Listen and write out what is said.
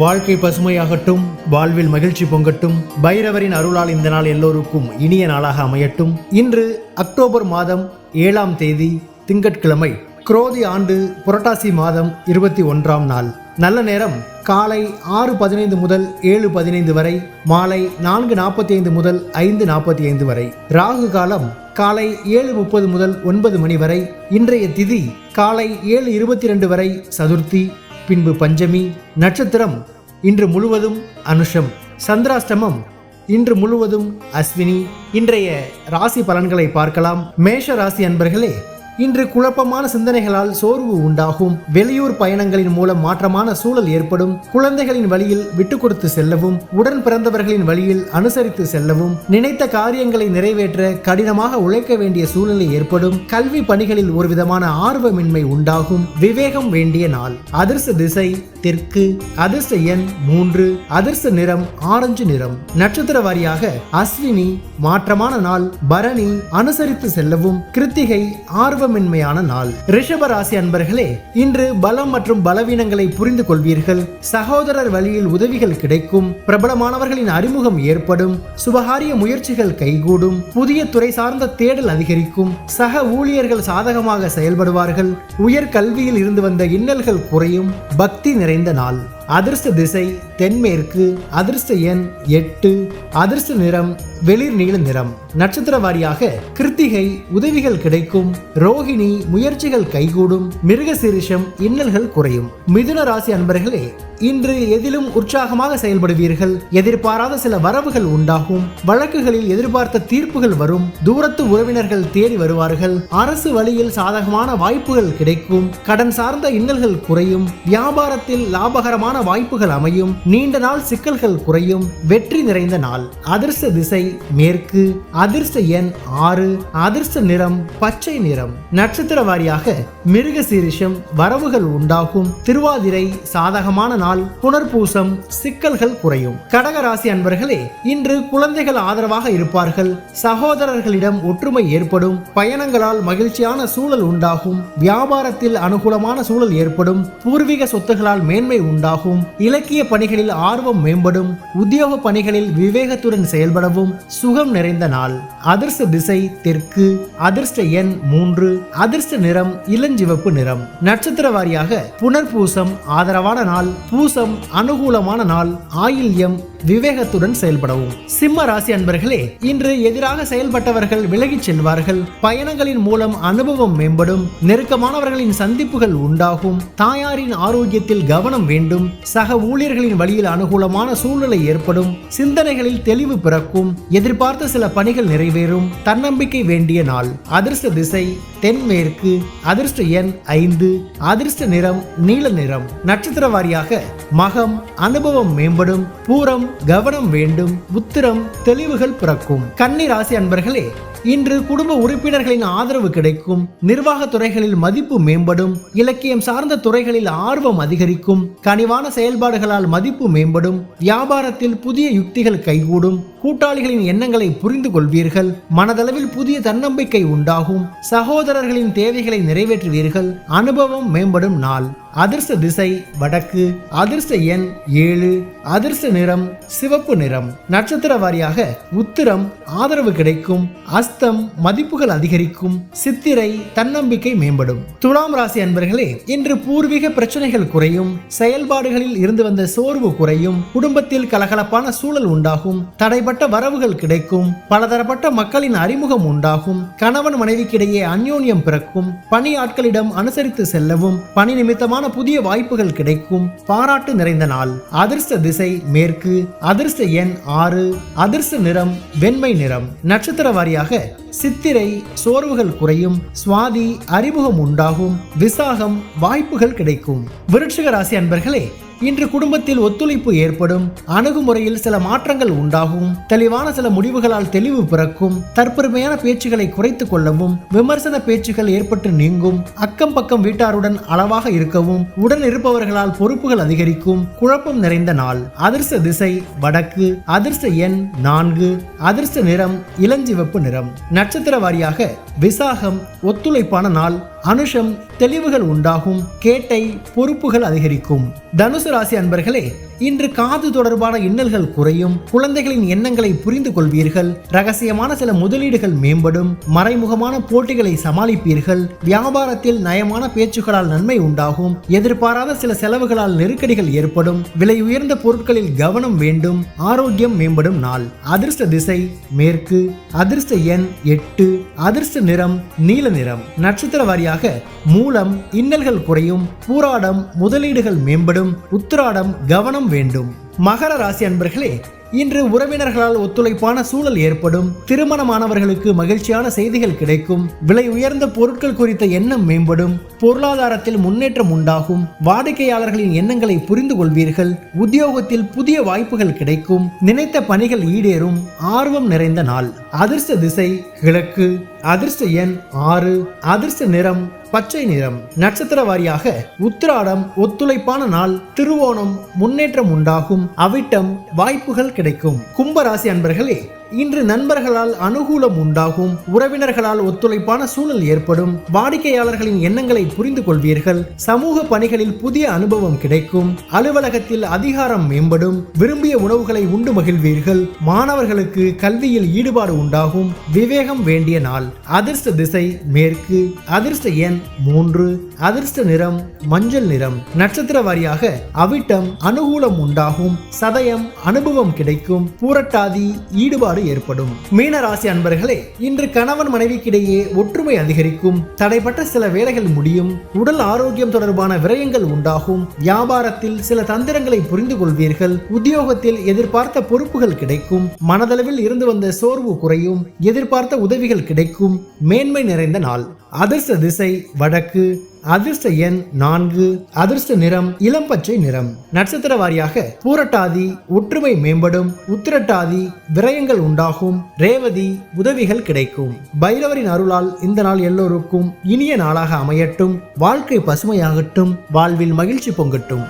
வாழ்க்கை பசுமையாகட்டும் வாழ்வில் மகிழ்ச்சி பொங்கட்டும் பைரவரின் அருளால் இந்த நாள் எல்லோருக்கும் இனிய நாளாக அமையட்டும். இன்று அக்டோபர் மாதம் ஏழாம் தேதி திங்கட்கிழமை குரோதி ஆண்டு புரட்டாசி மாதம் இருபத்தி ஒன்றாம் நாள். நல்ல நேரம் காலை ஆறு பதினைந்து முதல் ஏழு பதினைந்து வரை மாலை நான்கு நாற்பத்தி ஐந்து முதல் ஐந்து நாற்பத்தி ஐந்து வரை. ராகு காலம் காலை ஏழு முப்பது முதல் ஒன்பது மணி வரை. இன்றைய திதி காலை ஏழு இருபத்தி ரெண்டு வரை சதுர்த்தி. பின்பு பஞ்சமி நட்சத்திரம் இன்று முழுவதும் அனுஷம் சந்திராஷ்டமம் இன்று முழுவதும் அஸ்வினி இன்றைய ராசி பலன்களை பார்க்கலாம். மேஷ ராசி அன்பர்களே இன்று குழப்பமான சிந்தனைகளால் சோர்வு உண்டாகும். வெளியூர் பயணங்களின் மூலம் மாற்றமான சூழல் ஏற்படும். குழந்தைகளின் வழியில் விட்டு கொடுத்து செல்லவும் உடன் பிறந்தவர்களின் வழியில் அனுசரித்து செல்லவும் நினைத்த காரியங்களை நிறைவேற்ற கடினமாக உழைக்க வேண்டிய சூழ்நிலை ஏற்படும். கல்வி பணிகளில் ஒரு விதமான ஆர்வமின்மை உண்டாகும். விவேகம் வேண்டிய நாள். அதிர்ஷ்ட திசை தெற்கு. அதிர்ஷ்ட எண் மூன்று. அதிர்ஷ்ட நிறம் ஆரஞ்சு நிறம். நட்சத்திர வாரியாக அஸ்வினி மாற்றமான நாள். பரணி அனுசரித்து செல்லவும். கிருத்திகை ஆர்வமின்மையான நாள். ரிஷப ராசி அன்பர்களே இன்று பலம் மற்றும் பலவீனங்களை புரிந்து கொள்வீர்கள். சகோதரர் வழியில் உதவிகள் கிடைக்கும். பிரபலமானவர்களின் அறிமுகம் ஏற்படும். சுபகாரிய முயற்சிகள் கைகூடும். புதிய துறை சார்ந்த தேடல் அதிகரிக்கும். சக ஊழியர்கள் சாதகமாக செயல்படுவார்கள். உயர் கல்வியில் இருந்து வந்த இன்னல்கள் குறையும். பக்தி நிறைந்த நாள். அதிர்ஷ்ட திசை தென்மேற்கு. அதிர்ஷ்ட எண் எட்டு. அதிர்ஷ்ட நிறம் வெளிர் நீல நிறம். நட்சத்திர வாரியாக கிருத்திகை உதவிகள் கிடைக்கும். ரோகிணி முயற்சிகள் கைகூடும். மிருகசீரிஷம் இன்னல்கள் குறையும். மிதுன ராசி அன்பர்களே இன்று எதிலும் உற்சாகமாக செயல்படுவீர்கள். எதிர்பாராத சில வரவுகள் உண்டாகும். வழக்குகளில் எதிர்பார்த்த தீர்ப்புகள் வரும். தூரத்து உறவினர்கள் தேடி வருவார்கள். அரசு வழியில் சாதகமான வாய்ப்புகள் கிடைக்கும். கடன் சார்ந்த இன்னல்கள் குறையும். வியாபாரத்தில் லாபகரமான வாய்ப்புகள் அமையும். நீண்ட நாள் சிக்கல்கள் குறையும். வெற்றி நிறைந்த நாள். அதிர்ஷ்ட திசை மேற்கு அதிர்ஷ்ட எண் ஆறு அதிர்ஷ்ட நிறம் பச்சை நிறம். நட்சத்திர வாரியாக மிருக சீரிஷம் வரவுகள் உண்டாகும். திருவாதிரை சாதகமான நாள் புனர்பூசம் சிக்கல்கள் குறையும். கடக ராசி அன்பர்களே இன்று குழந்தைகள் ஆதரவாக இருப்பார்கள். சகோதரர்களிடம் ஒற்றுமை ஏற்படும். பயணங்களால் மகிழ்ச்சியான சூழல் உண்டாகும். வியாபாரத்தில் அனுகூலமான சூழல் ஏற்படும். பூர்வீக சொத்துகளால் மேன்மை உண்டாகும். இலக்கிய பணிகளில் ஆர்வம் மேம்படும். உத்தியோக பணிகளில் விவேகத்துடன் செயல்படவும். சுகம் நிறைந்த நாள். அதிர்ஷ்ட திசை தெற்கு அதிர்ஷ்ட எண் மூன்று அதிர்ஷ்ட நிறம் இளஞ்சிவப்பு நிறம். நட்சத்திர வாரியாக புனர்பூசம் ஆதரவான நாள் பூசம் அனுகூலமான நாள் ஆயில்யம் விவேகத்துடன் செயல்படவும். சிம்ம ராசி அன்பர்களே இன்று எதிராக செயல்பட்டவர்கள் விலகிச் செல்வார்கள். பயணங்களின் மூலம் அனுபவம் மேம்படும் நெருக்கமானவர்களின் சந்திப்புகள் உண்டாகும். தாயாரின் ஆரோக்கியத்தில் கவனம் வேண்டும் சக ஊழியர்களின் வழியில் அனுகூலமான சூழ்நிலை ஏற்படும் சிந்தனைகளில் தெளிவு பிறக்கும். எதிர்பார்த்த சில பணிகள் நிறைவேறும். தன்னம்பிக்கை வேண்டிய நாள். அதிர்ஷ்ட திசை தென்மேற்கு அதிர்ஷ்ட எண் ஐந்து அதிர்ஷ்ட நிறம் நீல நிறம். நட்சத்திர வாரியாக மகம் அனுபவம் மேம்படும் பூரம் கவனம் வேண்டும் உத்திரம் தெளிவுகள் பிறக்கும். கன்னி ராசி அன்பர்களே இன்று குடும்ப உறுப்பினர்களின் ஆதரவு கிடைக்கும் நிர்வாக துறைகளில் மதிப்பு மேம்படும் இலக்கியம் சார்ந்த துறைகளில் ஆர்வம் அதிகரிக்கும் கனிவான செயல்பாடுகளால் மதிப்பு மேம்படும் வியாபாரத்தில் புதிய யுக்திகள் கைகூடும் கூட்டாளிகளின் எண்ணங்களை புரிந்து கொள்வீர்கள் மனதளவில் புதிய தன்னம்பிக்கை உண்டாகும் சகோதர சகோதரர்களின் தேவைகளை நிறைவேற்றுவீர்கள். அனுபவம் மேம்படும் நாள். அதிர்ஷ்ட திசை வடக்கு அதிர்ஷ்ட எண் ஏழு அதிர்ஷ்ட நிறம் சிவப்பு நிறம். நட்சத்திர வாரியாக உத்திரம் ஆதரவு கிடைக்கும் அஸ்தம் மதிப்புகள் அதிகரிக்கும் சித்திரை தன்னம்பிக்கை மேம்படும். துலாம் ராசி அன்பர்களே இன்று பூர்வீக பிரச்சனைகள் குறையும் செயல்பாடுகளில் இருந்து வந்த சோர்வு குறையும் குடும்பத்தில் கலகலப்பான சூழல் உண்டாகும் தடைப்பட்ட வரவுகள் கிடைக்கும் பலதரப்பட்ட மக்களின் அறிமுகம் உண்டாகும் கணவன் மனைவிக்கிடையே அந்யோன்யம் பிறக்கும் பணி ஆட்களிடம் அனுசரித்து செல்லவும் பணி நிமித்தமான புதிய வாய்ப்புகள் கிடைக்கும். பாராட்டு நிறைந்த நாள். அதிர்ஷ்ட திசை மேற்கு. அதிர்ஷ்ட எண் ஆறு. அதிர்ஷ்ட நிறம் வெண்மை நிறம். நட்சத்திர வாரியாக சித்திரை சோர்வுகள் குறையும். சுவாதி அறிமுகம் உண்டாகும். விசாகம் வாய்ப்புகள் கிடைக்கும். விருட்சிக ராசி அன்பர்களே இன்று குடும்பத்தில் ஒத்துழைப்பு ஏற்படும் அணுகுமுறையில் சில மாற்றங்கள் உண்டாகும் தெளிவான சில முடிவுகளால் தெளிவு பிறக்கும் தற்பெருமையான பேச்சுகளை குறைத்துக் கொள்ளவும் விமர்சன பேச்சுகள் ஏற்பட்டு நீங்கும் அக்கம் பக்கம் வீட்டாருடன் அளவாக இருக்கவும் உடன் இருப்பவர்களால் பொறுப்புகள் அதிகரிக்கும் குழப்பம் நிறைந்த நாள். அதிர்ஷ்ட திசை வடக்கு அதிர்ஷ்ட எண் நான்கு அதிர்ஷ்ட நிறம் இளஞ்சிவப்பு நிறம். நட்சத்திர வாரியாக விசாகம் ஒத்துழைப்பான நாள் அனுஷம் தெளிவுகள் உண்டாகும் கேட்டை பொறுப்புகள் அதிகரிக்கும். தனுசு ராசி அன்பர்களே இன்று காது தொடர்பான இன்னல்கள் குறையும். குழந்தைகளின் எண்ணங்களை புரிந்து கொள்வீர்கள். ரகசியமான சில முதலீடுகள் மேம்படும். மறைமுகமான போட்டிகளை சமாளிப்பீர்கள். வியாபாரத்தில் நயமான பேச்சுகளால் நன்மை உண்டாகும். எதிர்பாராத சில செலவுகளால் நெருக்கடிகள் ஏற்படும். விலை உயர்ந்த பொருட்களில் கவனம் வேண்டும். ஆரோக்கியம் மேம்படும் நாள். அதிர்ஷ்ட திசை மேற்கு. அதிர்ஷ்ட எண் எட்டு. அதிர்ஷ்ட நிறம் நீல நிறம். நட்சத்திர வாரியாக மூலம் இன்னல்கள் குறையும். பூராடம் முதலீடுகள் மேம்படும். உத்திராடம் கவனம் வேண்டும். மகர ராசி அன்பர்களே இன்று உறவினர்களால் ஒத்துழைப்பான சூழல் ஏற்படும். திருமணமானவர்களுக்கு மகிழ்ச்சியான செய்திகள் கிடைக்கும். விலை உயர்ந்த பொருட்கள் குறித்த எண்ணம் மேம்படும். பொருளாதாரத்தில் முன்னேற்றம் உண்டாகும். வாடிக்கையாளர்களின் எண்ணங்களை புரிந்து கொள்வீர்கள். உத்தியோகத்தில் புதிய வாய்ப்புகள் கிடைக்கும். நினைத்த பணிகள் ஈடேறும். ஆர்வம் நிறைந்த நாள். அதிர்ஷ்ட திசை கிழக்கு. அதிர்ஷ்ட எண் ஆறு. அதிர்ஷ்ட நிறம் பச்சை நிறம். நட்சத்திர வாரியாக உத்திராடம் ஒத்துழைப்பான நாள் திருவோணம் முன்னேற்றம் உண்டாகும் அவிட்டம் வாய்ப்புகள் கிடைக்கும். கும்பராசி அன்பர்களே இன்று நண்பர்களால் அனுகூலம் உண்டாகும் உறவினர்களால் ஒத்துழைப்பான சூழல் ஏற்படும். வாடிக்கையாளர்களின் எண்ணங்களை புரிந்து கொள்வீர்கள். சமூக பணிகளில் புதிய அனுபவம் கிடைக்கும். அலுவலகத்தில் அதிகாரம் மேம்படும். விரும்பிய உணவுகளை உண்டு மகிழ்வீர்கள். மாணவர்களுக்கு கல்வியில் ஈடுபாடு உண்டாகும். விவேகம் வேண்டிய நாள். அதிர்ஷ்ட திசை மேற்கு. அதிர்ஷ்ட எண் மூன்று. அதிர்ஷ்ட நிறம் மஞ்சள் நிறம். நட்சத்திர வாரியாக அவிட்டம் அனுகூலம் உண்டாகும். சதயம் அனுபவம் கிடைக்கும். பூரட்டாதி ஈடுபாடு ஏற்படும். மீன ராசி அன்பர்களே இன்று கணவன் மனைவிக்கிடையே ஒற்றுமை அதிகரிக்கும். தடைப்பட்ட சில வேலைகள் முடியும். உடல் ஆரோக்கியம் தொடர்பான விரயங்கள் உண்டாகும். வியாபாரத்தில் சில தந்திரங்களை புரிந்து கொள்வீர்கள். உத்தியோகத்தில் எதிர்பார்த்த பொறுப்புகள் கிடைக்கும். மனதளவில் இருந்து வந்த சோர்வு குறையும். எதிர்பார்த்த உதவிகள் கிடைக்கும். மேன்மை நிறைந்த நாள். அதிர்ஷ்ட திசை வடக்கு. அதிர்ஷ்ட எண் நான்கு அதிர்ஷ்ட நிறம் இளம் பச்சை நிறம். நட்சத்திர வாரியாக பூரட்டாதி ஒற்றுமை மேம்படும் உத்திரட்டாதி விரயங்கள் உண்டாகும் ரேவதி உதவிகள் கிடைக்கும். பைரவரின் அருளால் இந்த நாள் எல்லோருக்கும் இனிய நாளாக அமையட்டும் வாழ்க்கை பசுமையாகட்டும் வாழ்வில் மகிழ்ச்சி பொங்கட்டும்.